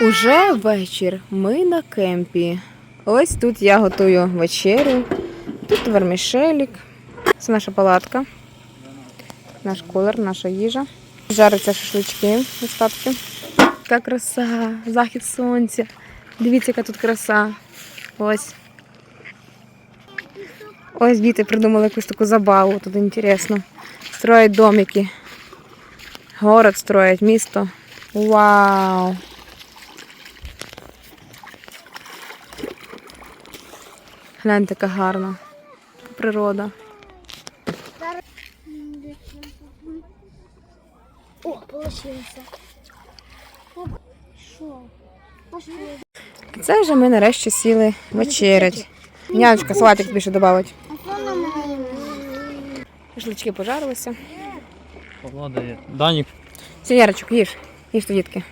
Уже вечір. Ми на кемпі. Ось тут я готую вечерю. Тут вермішелік. Це наша палатка. Наш колір, наша їжа. Жаряться шашлички остатки. Яка краса, захід сонця. Дивіться, яка тут краса. Ось. Ось діти придумали якусь таку забаву. Тут інтересно. Строять домики. Город строять, місто. Вау! Гляньте, яка гарна природа. О, получился. Це вже ми нарешті сіли вечерять. Няночка, салатик тобі ще додавить. Шашлички пожарилися. Данік. Сінярочок, їж. Їж то, дітки.